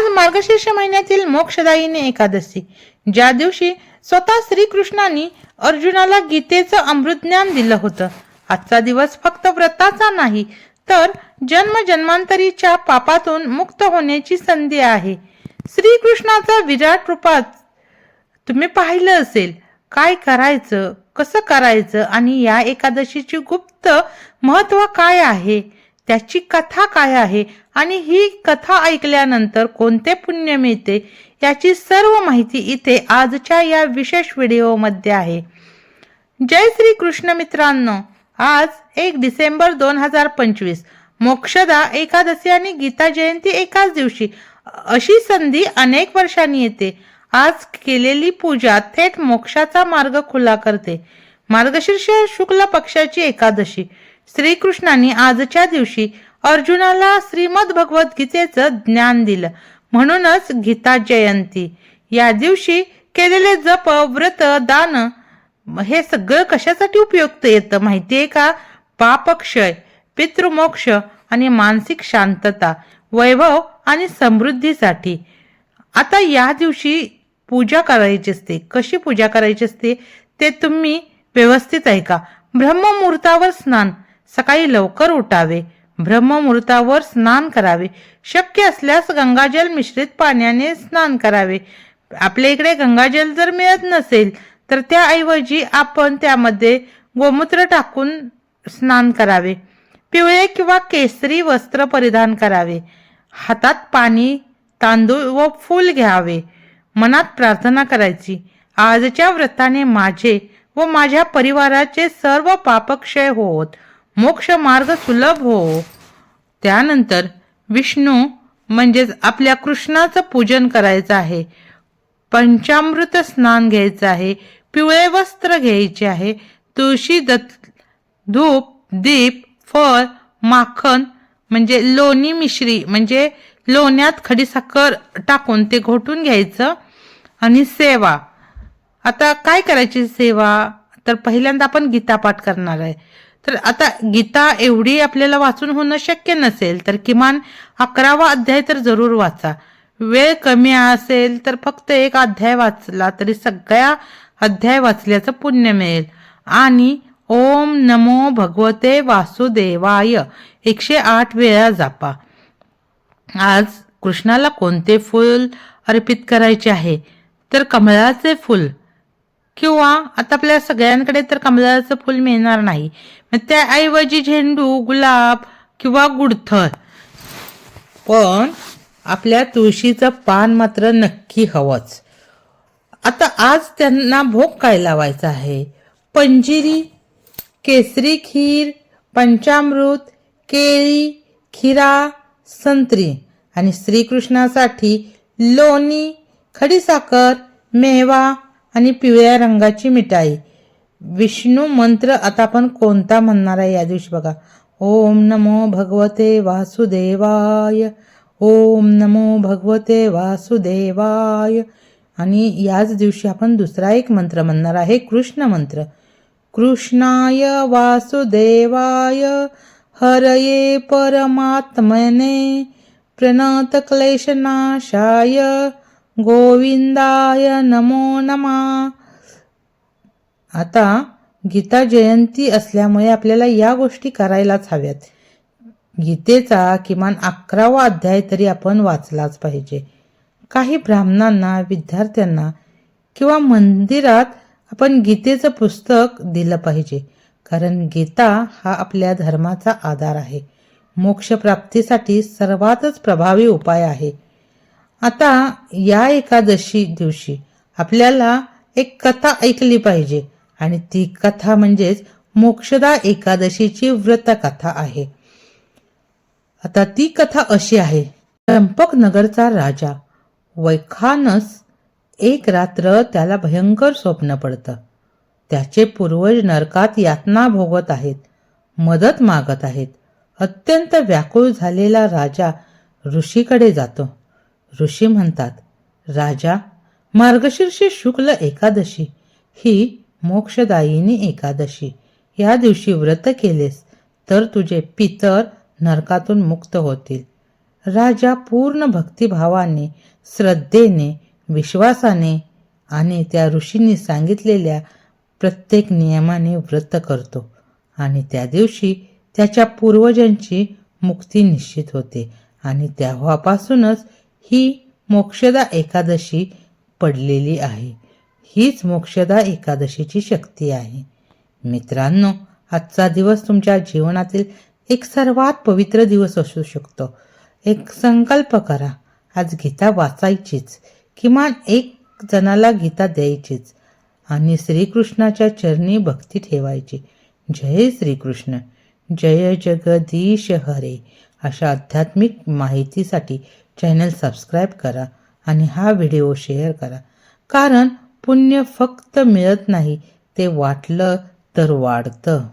आज मार्गशीर्ष महिन्यातील मोक्षदायीने एकादशी. ज्या दिवशी स्वतः श्रीकृष्णांनी अर्जुनाला गीतेचं अमृतज्ञान दिलं होतं. आजचा दिवस फक्त व्रताचा नाही तर जन्म जन्मांतरीच्या पापातून मुक्त होण्याची संधी आहे. श्रीकृष्णाचा विराट रूपात तुम्ही पाहिलं असेल काय करायचं कसं करायचं आणि या एकादशीची गुप्त महत्त्व काय आहे? त्याची कथा काय आहे आणि ही कथा ऐकल्यानंतर कोणते पुण्य मिळते याची सर्व माहिती इथे आजच्या या विशेष व्हिडिओमध्ये आहे. जय श्री कृष्ण मित्रांनो आज एक डिसेंबर दोन हजार पंचवीस मोक्षदा एकादशी आणि गीता जयंती एकाच दिवशी अशी संधी अनेक वर्षांनी येते. आज केलेली पूजा थेट मोक्षाचा मार्ग खुला करते. मार्गशीर्ष शुक्ल पक्षाची एकादशी श्रीकृष्णाने आजच्या दिवशी अर्जुनाला श्रीमद भगवद्गीतेचं ज्ञान दिलं. म्हणूनच गीता जयंती. या दिवशी केलेले जप व्रत दान हे सगळं कशासाठी उपयुक्त येतं माहिती आहे का? पापक्षय पितृमोक्ष आणि मानसिक शांतता वैभव आणि समृद्धीसाठी. आता या दिवशी पूजा करायची असते. कशी पूजा करायची असते? ते तुम्ही व्यवस्थित ऐका. ब्रह्ममुहूर्तावर स्नान. सकाळी लवकर उठावे. ब्रह्ममुहूर्तावर स्नान करावे. शक्य असल्यास गंगाजल मिश्रित पाण्याने स्नान करावे. आपल्या इकडे गंगाजल जर मिळत नसेल तर त्याऐवजी आपण त्यामध्ये गोमूत्र टाकून स्नान करावे. पिवळे किंवा केसरी वस्त्र परिधान करावे. हातात पाणी तांदूळ व फूल घ्यावे. मनात प्रार्थना करायची. आजच्या व्रताने माझे व माझ्या परिवाराचे सर्व पापक्षय होत. मोक्ष मार्ग सुलभ हो. त्यानंतर विष्णू म्हणजेच आपल्या कृष्णाचं पूजन करायचं आहे. पंचामृत स्नान घ्यायचं आहे. पिवळे वस्त्र घ्यायचे आहे. तुळशी दत्त धूप दीप फळ माखन म्हणजे लोणी मिश्री म्हणजे लोण्यात खडीसाखर टाकून ते घोटून घ्यायचं. आणि सेवा. आता काय करायची सेवा? तर पहिल्यांदा आपण गीतापाठ करणार आहे. तर आता गीता एवढी आपल्याला वाचून होणं शक्य नसेल तर किमान अकरावा अध्याय तर जरूर वाचा. वेळ कमी असेल तर फक्त एक अध्याय वाचला तरी सगळ्या अध्याय वाचल्याचं पुण्य मिळेल. आणि ओम नमो भगवते वासुदेवाय. एकशे आठ वेळा जापा. आज कृष्णाला कोणते फूल अर्पित करायचे आहे? तर कमळाचे फूल. किंवा आता आपल्या सगळ्यांकडे तर कमलाचं फूल मिळणार नाही. मग त्याऐवजी झेंडू गुलाब किंवा गुडथळ पण आपल्या तुळशीचं पान मात्र नक्की हवंच. आता आज त्यांना भोग काय लावायचा आहे? पंजिरी केसरी खीर पंचामृत केळी खिरा संत्री आणि श्रीकृष्णासाठी लोणी खडीसाखर मेवा आणि पिवळ्या रंगाची मिठाई. विष्णू मंत्र आता आपण कोणता म्हणणार आहे या दिवशी बघा. ओम नमो भगवते वासुदेवाय. ओम नमो भगवते वासुदेवाय. आणि याच दिवशी आपण दुसरा एक मंत्र म्हणणार आहे कृष्ण मंत्र. कृष्णाय वासुदेवाय. हरये परमात्मने. प्रणत क्लेशनाशाय. गोविंदाय नमो नमा. आता गीता जयंती असल्यामुळे आपल्याला या गोष्टी करायलाच हव्यात. गीतेचा किमान अकरावा अध्याय तरी आपण वाचलाच पाहिजे. काही ब्राह्मणांना विद्यार्थ्यांना किंवा मंदिरात आपण गीतेचं पुस्तक दिलं पाहिजे. कारण गीता हा आपल्या धर्माचा आधार आहे. मोक्षप्राप्तीसाठी सर्वातच प्रभावी उपाय आहे. आता या एकादशी दिवशी आपल्याला एक कथा ऐकली पाहिजे. आणि ती कथा म्हणजेच मोक्षदा एकादशीची व्रतकथा आहे. आता ती कथा अशी आहे. चंपक नगरचा राजा वैखानस एक रात्र त्याला भयंकर स्वप्न पडतं. त्याचे पूर्वज नरकात यातना भोगत आहेत मदत मागत आहेत. अत्यंत व्याकुळ झालेला राजा ऋषीकडे जातो. ऋषी म्हणतात राजा मार्गशीर्ष शुक्ल एकादशी ही मोक्षदायिनी एकादशी. या दिवशी व्रत केलेस तर तुझे पितर नरकातून मुक्त होतील. राजा पूर्ण भक्तिभावाने श्रद्धेने विश्वासाने आणि त्या ऋषींनी सांगितलेल्या प्रत्येक नियमाने व्रत करतो आणि त्या दिवशी त्याच्या पूर्वजांची मुक्ती निश्चित होते आणि तेव्हापासूनच ही मोक्षदा एकादशी पडलेली आहे. हीच मोक्षदा एकादशीची शक्ती आहे. मित्रांनो आजचा दिवस तुमच्या जीवनातील एक सर्वात पवित्र दिवस असू शकतो. एक संकल्प करा. आज गीता वाचायचीच किमान एक जणाला गीता द्यायचीच आणि श्रीकृष्णाच्या चरणी भक्ती ठेवायची. जय श्रीकृष्ण. जय जगदीश हरे. अशा आध्यात्मिक माहितीसाठी चॅनल सबस्क्राईब करा आणि हा व्हिडिओ शेअर करा. कारण पुण्य फक्त मिळत नाही ते वाटलं तर वाढतं.